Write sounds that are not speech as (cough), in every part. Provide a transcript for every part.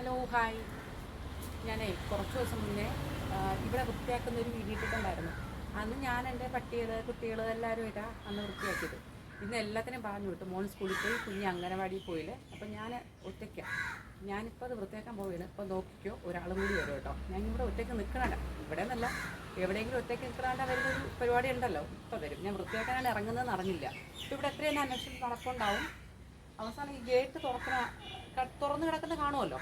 Hello hi. ഞാനേ കുറച്ച് ദിവസം മുന്നേ ഇവിടെ വൃത്തിയാക്കുന്ന ഒരു വീഡിയോ ഇട്ടിട്ടുണ്ടായിരുന്നു. അന്ന് ഞാൻ എന്റെ പട്ടികൾ കുട്ടികൾ ഇതാ അന്ന് വൃത്തിയാക്കിയത്. ഇന്ന് എല്ലാത്തിനും പറഞ്ഞു വിട്ടു. മോൻ സ്കൂളിൽ പോയി കുഞ്ഞ് അംഗനവാടിയിൽ പോയില്ലേ. അപ്പം ഞാൻ ഒറ്റയ്ക്കാണ് ഞാനിപ്പോൾ അത് വൃത്തിയാക്കാൻ പോവുകയാണ്. ഇപ്പോൾ നോക്കിക്കോ ഒരാളും കൂടി വരും കേട്ടോ. ഞാൻ ഇവിടെ ഒറ്റയ്ക്ക് നിൽക്കണല്ല ഇവിടെ നിന്നല്ല എവിടെയെങ്കിലും ഒറ്റയ്ക്ക് നിൽക്കണാണ്ട് വരുന്നൊരു പരിപാടി ഉണ്ടല്ലോ. ഇപ്പോൾ വരും. ഞാൻ വൃത്തിയാക്കാനാണ് ഇറങ്ങുന്നതെന്ന് അറിഞ്ഞില്ല. ഇപ്പോൾ ഇവിടെ എത്രയും അന്വേഷണം നടക്കുന്നുണ്ടാവും അവസാനം ഈ ഗേറ്റ് തുറക്കണ തുറന്നു കിടക്കുന്ന കാണുമല്ലോ.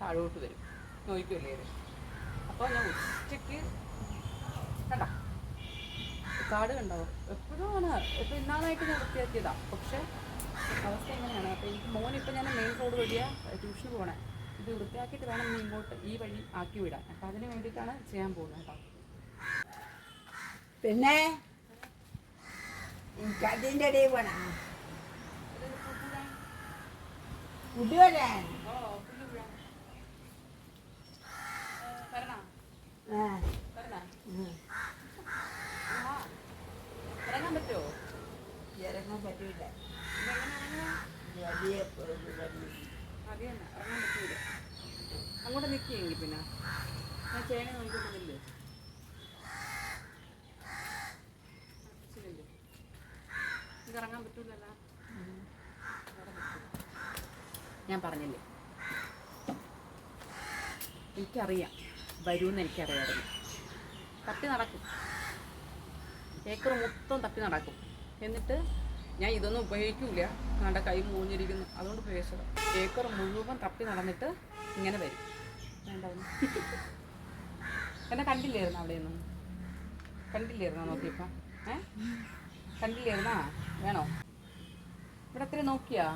താഴോട്ട് വരും. നോക്കിക്കല്ലേ ഇത് അപ്പോൾ ഞാൻ ഉച്ചയ്ക്ക് കണ്ട. കാട് കണ്ടോ? എപ്പോഴും ആണ്. ഇപ്പോൾ ഇന്നാളായിട്ട് ഞാൻ വൃത്തിയാക്കിയതാ. പക്ഷേ അവസ്ഥ എങ്ങനെയാണ് അപ്പോൾ എനിക്ക് മോൻ ഇപ്പോൾ ഞാൻ മെയിൻ റോഡ് വഴിയാണ് ട്യൂഷന് പോകണേ ഇത് വൃത്തിയാക്കിയിട്ട് വേണം നീ ഇങ്ങോട്ട് ഈ വഴി ആക്കി വിടാൻ. അപ്പോൾ അതിന് വേണ്ടിയിട്ടാണ് ചെയ്യാൻ പോകുന്നത് കേട്ടോ. പിന്നെ? എനിക്കതിന്റെ ഇടയിൽ പോണം. ഫുഡ് വരാൻ ഓ പുല്ല് വീഴാൻ വരണോ ആ വരണോ ഉം. ആ ഇറങ്ങാൻ പറ്റുമോ ഇറങ്ങാൻ പറ്റൂല വലിയ പുറത്ത് വലിയ അത് ഇറങ്ങാൻ പറ്റൂല അങ്ങോട്ട് നിൽക്കുകയെങ്കിൽ പിന്നെ ഞാൻ ചേന നോക്കിക്കൊണ്ടില്ലേ ഇത് ഇറങ്ങാൻ പറ്റൂലല്ലോ. ഞാൻ പറഞ്ഞില്ലേ? എനിക്കറിയാം. വരുമെന്ന് എനിക്കറിയാമായിരുന്നു തപ്പി നടക്കും. ഏക്കർ മൊത്തം തപ്പി നടക്കും. എന്നിട്ട് ഞാൻ ഇതൊന്നും ഉപയോഗിക്കൂല. കണ്ട കൈ മൂഞ്ഞിരിക്കുന്നു. അതുകൊണ്ട് ഉപയോഗിച്ചത് ഏക്കർ മുഴുവൻ തപ്പി നടന്നിട്ട് ഇങ്ങനെ വരും. വേണ്ട ഒന്ന്. എന്നെ കണ്ടില്ലായിരുന്നു അവിടെ നിന്നും കണ്ടില്ലായിരുന്നോ നോക്കിയപ്പം? ഏ? കണ്ടില്ലായിരുന്നാ? വേണോ? ഇവിടെ അത്ര നോക്കിയാ?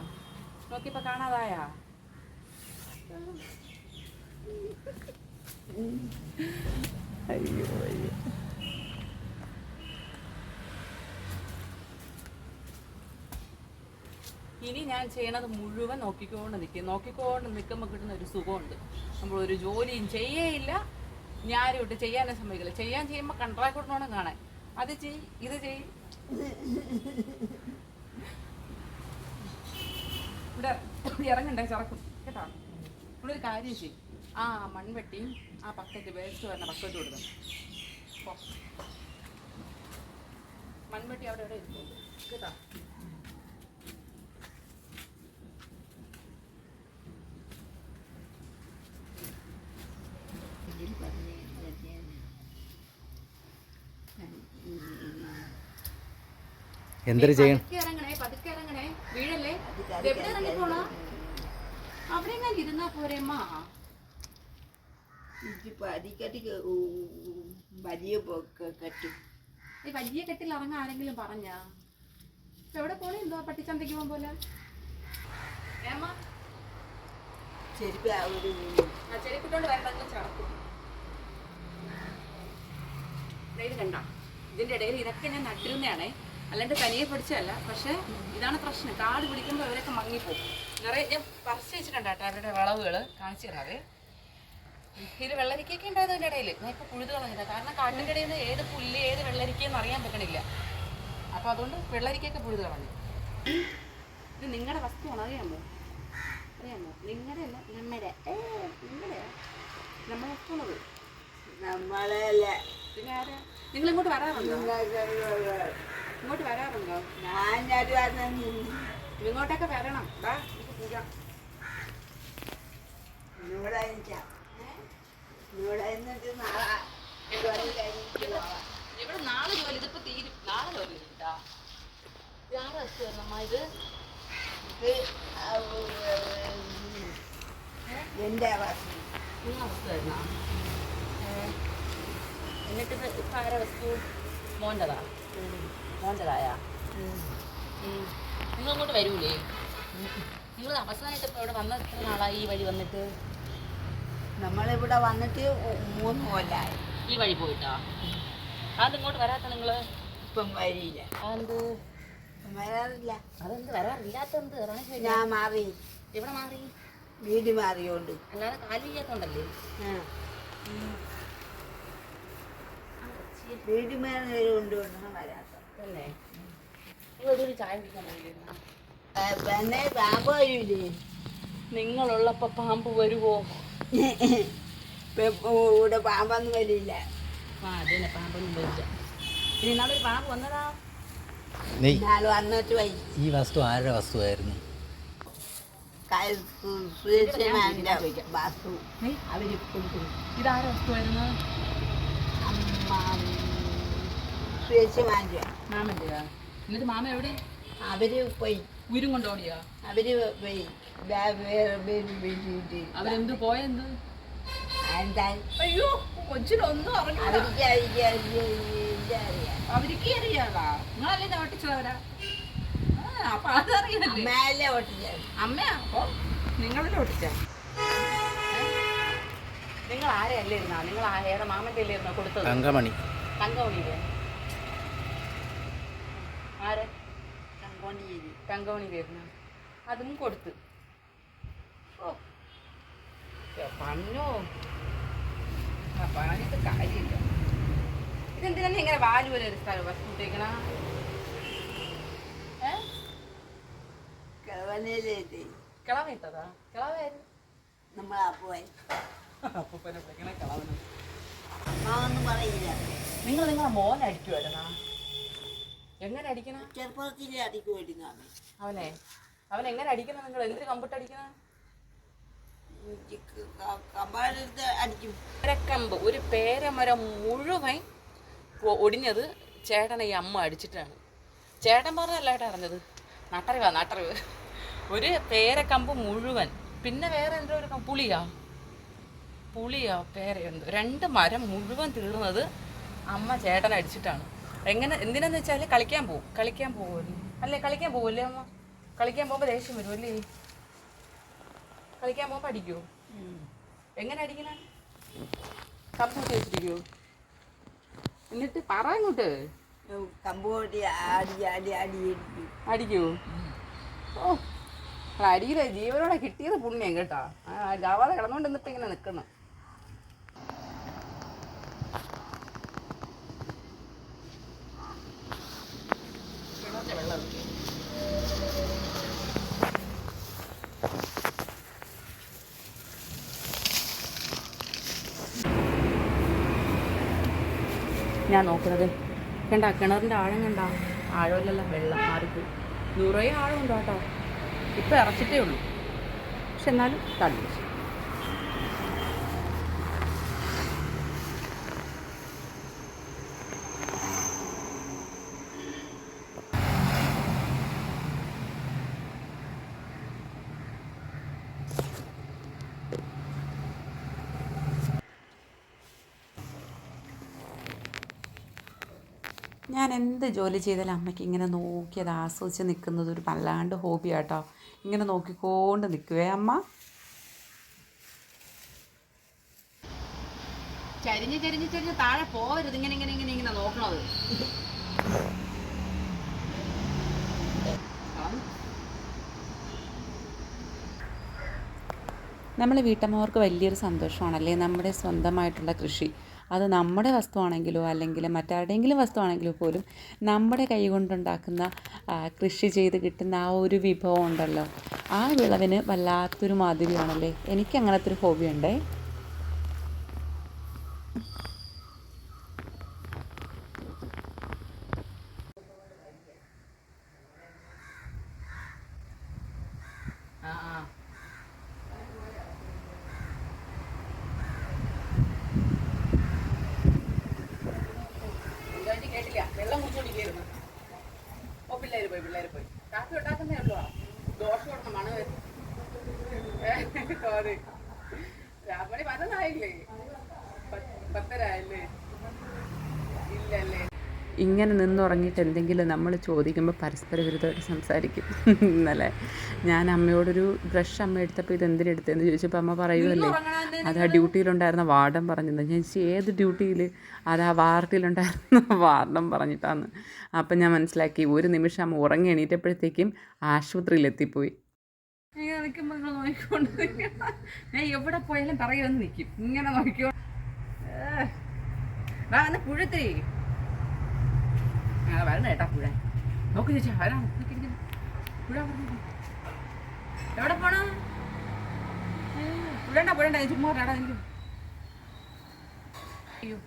നോക്കിയപ്പോൾ കാണാതായാ? അയ്യോ അയ്യോ. ഇനി ഞാൻ ചെയ്യണത് മുഴുവൻ നോക്കിക്കൊണ്ട് നിൽക്കും നോക്കിക്കൊണ്ട് നിൽക്കുമ്പോൾ കിട്ടുന്ന ഒരു സുഖമുണ്ട്. നമ്മൾ ഒരു ജോലിയും ചെയ്യേയില്ല. ഞാനും ഇട്ട് ചെയ്യാനും സമ്മതിക്കില്ല. ചെയ്യാൻ ചെയ്യുമ്പോൾ കൺട്രാക്ട് വേണം കാണാൻ. അത് ചെയ് ഇത് ചെയ്. ഇവിടെ ഇറങ്ങണ്ടേ ചിറക്കും. കേട്ടോ? ഇവിടെ ഒരു കാര്യം ചെയ്യും. ആ മൺവെട്ടിയും ആ പക്കറ്റ് വേസ്റ്റ് വരുന്ന പക്കറ്റ് കൊടുക്കണം മൺവെട്ടി അവിടെ എവിടെ ഇരിക്കും. കേട്ടോ ഇതിൽ പറഞ്ഞ തന്നെയാണ്. എന്തൊരു ചെയ്യണം പതുക്കെ ഇറങ്ങണേ പതുക്കെ ഇറങ്ങണേ വീഴല്ലേ അത് ഇത് എവിടെ ഇറങ്ങി പോണോ അവിടെ ഞാൻ ഇരുന്നാ പോരേമ്മ ഇതിപ്പോ ചെയ്യണം വലിയ കെട്ടിൽ ഇറങ്ങാൻ ആരെങ്കിലും പറഞ്ഞാ? എവിടെ പോണേ? എന്തോ പട്ടിച്ചന്തയ്ക്ക് പോകാൻ പോലെ. ഏമ്മ ചെരുപ്പ് ആ ഒരു ആ ചെരുപ്പിട്ടോണ്ട് വരണ്ടെങ്കിൽ ചടക്കും ദേ ഇത് കണ്ട? ഇതിന്റെ ഇടയിൽ ഇതൊക്കെ ഞാൻ നട്ടിരുന്നതാണേ. അല്ലാണ്ട് തനിയെ പിടിച്ചതല്ല പക്ഷെ ഇതാണ് പ്രശ്നം. കാട് പിടിക്കുമ്പോൾ ഇവരൊക്കെ മങ്ങിപ്പോകും. നിറയെ ഞാൻ പറിച്ച് വെച്ചിട്ടുണ്ട് കേട്ടോ അവരുടെ വിളവുകൾ കാണിച്ചു തരാവേ. ഇതിൽ വെള്ളരിക്കൊക്കെ ഉണ്ടായത് അതിന്റെ ഇടയിൽ ഞാൻ ഇപ്പോൾ പുഴുത് കളഞ്ഞില്ല കാരണം കാട്ടിന്റെ ഇടയിൽ നിന്ന് ഏത് പുല്ല് ഏത് വെള്ളരിക്കയെന്ന് അറിയാൻ പറ്റണില്ല. അപ്പോൾ അതുകൊണ്ട് വെള്ളരിക്കൊക്കെ പുഴുത് കളഞ്ഞു. ഇത് നിങ്ങളുടെ വസ്തുവാണ് അറിയാമോ? അറിയാമോ? നിങ്ങളുടെ അല്ല നമ്മുടെ. ഏ നിങ്ങളുടെ നമ്മുടെ വസ്തുവാണത്. നമ്മളല്ല പിന്നെ ആരാ? നിങ്ങളിങ്ങോട്ട് വരാറുണ്ടോ ഇങ്ങോട്ട് വരാറുണ്ടോ? ഞാൻ ഇങ്ങോട്ടൊക്കെ വരണം. പൂജ ഇവിടെ ഇവിടെ എന്നിട്ട് നാളെ ജോലി കഴിഞ്ഞിട്ട് പോവാം. ഇവിടെ നാളെ ജോലി? ഇതിപ്പോ തീരും. നാളെ ജോലി ഇത് എന്നിട്ട് ഇപ്പൊ ആരാ വസ്തു മോന്റെതാ? മോന്റെതായാ നിങ്ങൾ ഇങ്ങോട്ട് വരൂലേ? നിങ്ങൾ അവസാനമായിട്ട് ഇപ്പോൾ ഇവിടെ വന്ന എത്ര നാളായി ഈ വഴി വന്നിട്ട്? നമ്മളിവിടെ വന്നിട്ട് മൂന്ന് കൊല്ലായി. ഈ വഴി പോയിട്ടാ? അത് ഇങ്ങോട്ട് വരാത്ത നിങ്ങൾ ഇപ്പം വരില്ല അതെന്ത്? വരാറില്ല. അതെന്ത് വരാറില്ലാത്തെന്ത് ഞാൻ മാറി. ഇവിടെ മാറി? വീട് മാറിയോണ്ട്. അല്ലാതെ ആ. വീട് മാറിയോണ്ട് ഒന്നും വരാത്ത. പിന്നെ വരൂലേ? നിങ്ങളുള്ളപ്പോൾ പാമ്പ് വരുവോ? ഇവിടെ പാമ്പൊന്നും വരില്ല. ആ അതന്നെ പാമ്പൊന്നും വരില്ല. ഇനി പാമ്പ് വന്നതാ? ഈ വസ്തു ആരുടെ വസ്തുവായിരുന്നു? വസ്തു വാസ്തു. ഏയ്, അവർ കൊടുക്കും ഇതാരെ വസ്തുവായിരുന്നു? മാമന്റെയാ എന്നിട്ട് മാമ എവിടെ? അവർ പോയി. ഉയരും കൊണ്ടോടിയാ? അവർ പോയി. വേ- വേറെ പേര് വീട്ടിട്ട് അവരെന്ത് പോയെന്ത് എന്താ? അയ്യോ കൊച്ചിനൊന്നും അറിഞ്ഞു അവർക്ക് അവർക്ക് അവർക്ക് അറിയാം അവർക്ക് അറിയാടാ. നിങ്ങളല്ലേ ഓട്ടിച്ചതവരാ അപ്പൊ അതറിയല്ലേ മേലെ ഓട്ടിച്ച അമ്മയാ? അപ്പൊ നിങ്ങളല്ലേ ഓട്ടിച്ച നിങ്ങൾ ആരെയല്ലേ ഇരുന്നാ? നിങ്ങൾ ഏറെ മാമന്റെ അല്ലേ ഇരുന്നാ കൊടുത്തത്? തങ്കമണി. തങ്കമണിയില്ലേ ആരെ? തങ്കോണിയിൽ തങ്കമണി വരുന്ന അതും കൊടുത്ത്. ഓ. ആ പറഞ്ഞിട്ട് കാര്യമില്ല. ഇതെന്തിനാ നീ ഇങ്ങനെ വാൽ പോലെ ഒരു സ്ഥലം കിളവായിരുന്നു അപ്പൂപ്പനെ വിളിക്കണ കിളവന് അമ്മാവൊന്നും നിങ്ങൾ നിങ്ങളെ മോൻ അടിക്കുമായിരുന്നാ എങ്ങനെ അടിക്കണം? ചെറുപ്പത്തിലെ അടിക്കു വേണ്ടിന്നാണ് അവനെ? അവൻ എങ്ങനെ അടിക്കണം? നിങ്ങൾ എന്തിന് കമ്പിട്ട് അടിക്കണം? അടിക്കും. പേരക്കമ്പ് ഒരു പേരമരം മുഴുവൻ ഒടിഞ്ഞത് ചേട്ടനെ ഈ അമ്മ അടിച്ചിട്ടാണ്. ചേട്ടൻ പറഞ്ഞല്ല ഏട്ടാ അറിഞ്ഞത്? നട്ടറിവാ നട്ടറിവ്. ഒരു പേരക്കമ്പ് മുഴുവൻ. പിന്നെ വേറെ എന്തോ ഒരു പുളിയാ? പുളിയാ പുളിയാ എന്തോ? രണ്ട് മരം മുഴുവൻ തീർന്നത് അമ്മ ചേട്ടനെ അടിച്ചിട്ടാണ്. എങ്ങനെ എന്തിനാന്ന് വെച്ചാൽ കളിക്കാൻ പോകും കളിക്കാൻ പോകുമല്ലേ അല്ലേ കളിക്കാൻ പോകുമല്ലേ അമ്മ? കളിക്കാൻ പോകുമ്പോൾ ദേഷ്യം വരുമല്ലേ കളിക്കാൻ പോകുമ്പോൾ അടിക്കുമോ എങ്ങനെ അടിക്കണ? കമ്പ് വെച്ചിരിക്കുമോ എന്നിട്ട് പറ ഇങ്ങോട്ട്. അടിക്കോ അടി അടിക്കും അടിക്കൂ ഓ അടിയിലെ ജീവനോടെ കിട്ടിയത് പുണ്യം കേട്ടോ. ആ ജാവാതെ കിടന്നുകൊണ്ട് എന്നിട്ട് ഇങ്ങനെ നിൽക്കണം വെള്ളം ഒഴിക്ക്. ഞാൻ നോക്കുന്നത്. കണ്ട കിണറിന്റെ ആഴം കണ്ട? ആഴമില്ലല്ല വെള്ളം മാറിപ്പോയി. നൂറേ ആഴമുണ്ടോ കേട്ടോ. ഇപ്പം ഇറച്ചിട്ടേ ഉള്ളൂ. പക്ഷെ എന്നാലും തള്ളി. ഞാൻ എന്ത് ജോലി ചെയ്താലും അമ്മയ്ക്ക് ഇങ്ങനെ നോക്കി അത് ആസ്വദിച്ച് നിൽക്കുന്നത് ഒരു വല്ലാണ്ട് ഹോബി ആട്ടോ. ഇങ്ങനെ നോക്കിക്കൊണ്ട് നിൽക്കുവേ അമ്മ. ചരിഞ്ഞ് ചരിഞ്ഞ് ചരിഞ്ഞ് താഴെ പോവരുത്. ഇങ്ങനെ ഇങ്ങനെ ഇങ്ങനെ ഇങ്ങനെ നോക്കണത്. നമ്മളെ വീട്ടമ്മമാർക്ക് വലിയൊരു സന്തോഷമാണല്ലേ? നമ്മുടെ സ്വന്തമായിട്ടുള്ള കൃഷി. അത് നമ്മുടെ വസ്തുവാണെങ്കിലോ അല്ലെങ്കിൽ മറ്റാരുടെയെങ്കിലും വസ്തുവാണെങ്കിലോ പോലും നമ്മുടെ കൈ കൊണ്ടുണ്ടാക്കുന്ന കൃഷി ചെയ്ത് കിട്ടുന്ന ആ ഒരു വിഭവം ഉണ്ടല്ലോ. ആ വിളവിന് വല്ലാത്തൊരു മാധുര്യമാണല്ലേ? എനിക്ക് അങ്ങനത്തെ ഒരു ഹോബി ഉണ്ടേ ആ ആ എന്താണ്ടി കേട്ടില്ല വെള്ളം കുടിച്ചോണ്ടിരിക്കുന്നു ഓ പിള്ളേര് പോയി പിള്ളേർ പോയി. കാപ്പി ഉണ്ടാക്കുന്നേ ഉള്ളൂ. ദോശ കൊടുക്കണം മണ അതെ രാമണി പതിനായില്ലേ പത്തരായില്ലേ ഇങ്ങനെ നിന്നുറങ്ങിയിട്ട് എന്തെങ്കിലും നമ്മൾ ചോദിക്കുമ്പോൾ പരസ്പര വിരുദ്ധമായിട്ട് സംസാരിക്കും. (laughs) ഇന്നലെ ഞാൻ അമ്മയോടൊരു ബ്രഷ് അമ്മ എടുത്തപ്പോൾ ഇത് എന്തിനെടുത്തതെന്ന് ചോദിച്ചപ്പോൾ അമ്മ പറയുമല്ലേ അത് ആ ഡ്യൂട്ടിയിലുണ്ടായിരുന്ന വാർഡൻ പറഞ്ഞത് ഞാൻ ചോദിച്ചു, ഏത് ഡ്യൂട്ടിയിൽ അത് ആ വാർഡിലുണ്ടായിരുന്ന (laughs) വാർഡൻ പറഞ്ഞിട്ടാന്ന്. അപ്പം ഞാൻ മനസ്സിലാക്കി ഒരു നിമിഷം അമ്മ ഉറങ്ങി എണീറ്റപ്പോഴത്തേക്കും ആശുപത്രിയിലെത്തിപ്പോയി. നിൽക്കുമ്പോൾ നോക്കിക്കൊണ്ട്. ഞാൻ എവിടെ പോയാലും പറയുമെന്ന് നിൽക്കും ഇങ്ങനെ നോക്കിക്കോ. പുഴത്തിരി ആ വരണ കേട്ടാ പുഴ നോക്ക് ചേച്ചി വരാം പുഴ എവിടെ പോണ പുഴണ്ട പുഴണ്ട ചുമ്മാ വരാടാ എനിക്ക് അയ്യോ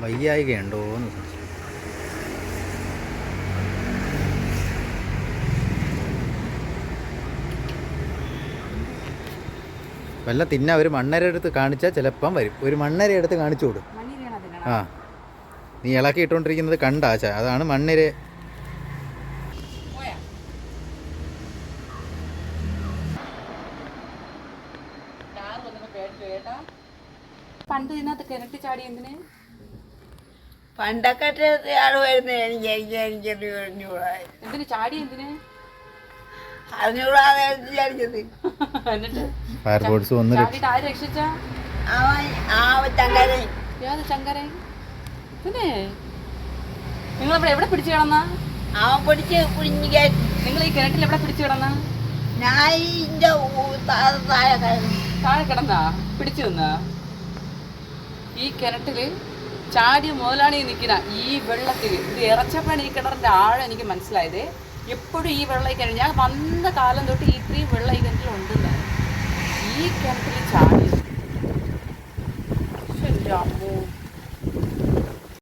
വയ്യായികയുണ്ടോ എന്ന് സംശയം വല്ല തിന്ന ഒരു മണ്ണര എടുത്ത് കാണിച്ചാൽ ചിലപ്പം വരും. ഒരു മണ്ണര എടുത്ത് കാണിച്ചു കൊടുക്കും ആ. നീ ഇളക്കി ഇട്ടുകൊണ്ടിരിക്കുന്നത് കണ്ടാച്ച അതാണ് മണ്ണിര പോയാ കാറ് വന്നപ്പോ പേടിച്ചു കേട്ടാ പണ്ട് ഇതിനകത്ത് കിണറ്റി ചാടി എന്തിന് പണ്ടൊക്കെ ആൾ എനിക്ക് എനിക്ക് എനിക്ക് അറിഞ്ഞൂടാ. എന്തിന്? ചാടി എന്തിന്? അറിഞ്ഞൂടാതെ വിചാരിച്ചത്. ഫയർഫോഴ്സ് രക്ഷിച്ച? അവൻ ആ ചങ്കരൻ. ഏത് ചങ്കര പിന്നെ? നിങ്ങൾ എവിടെ പിടിച്ചു കിടന്ന? അവൻ പിടിച്ച് കുഞ്ഞു നിങ്ങൾ ഈ കിണറ്റിൽ എവിടെ പിടിച്ചു കിടന്ന? ഞാൻ താഴെ കിടന്നാ? പിടിച്ചു നിന്നാ? ഈ കിണറ്റിൽ ചാടിയ മുതലാണ് നിൽക്കുന്ന ഈ വെള്ളത്തിൽ ഇത് ഇറച്ചപ്പാണ് ഈ കിണറിന്റെ ആഴം എനിക്ക് മനസ്സിലായത്. എപ്പോഴും ഈ വെള്ളം ഈ ഞാൻ വന്ന കാലം തൊട്ട് ഇത്രയും വെള്ളം ഈ കിണറ്റിൽ ഉണ്ടെന്ന്. ഈ കിണറ്റിൽ ചാടി. അമ്മോ.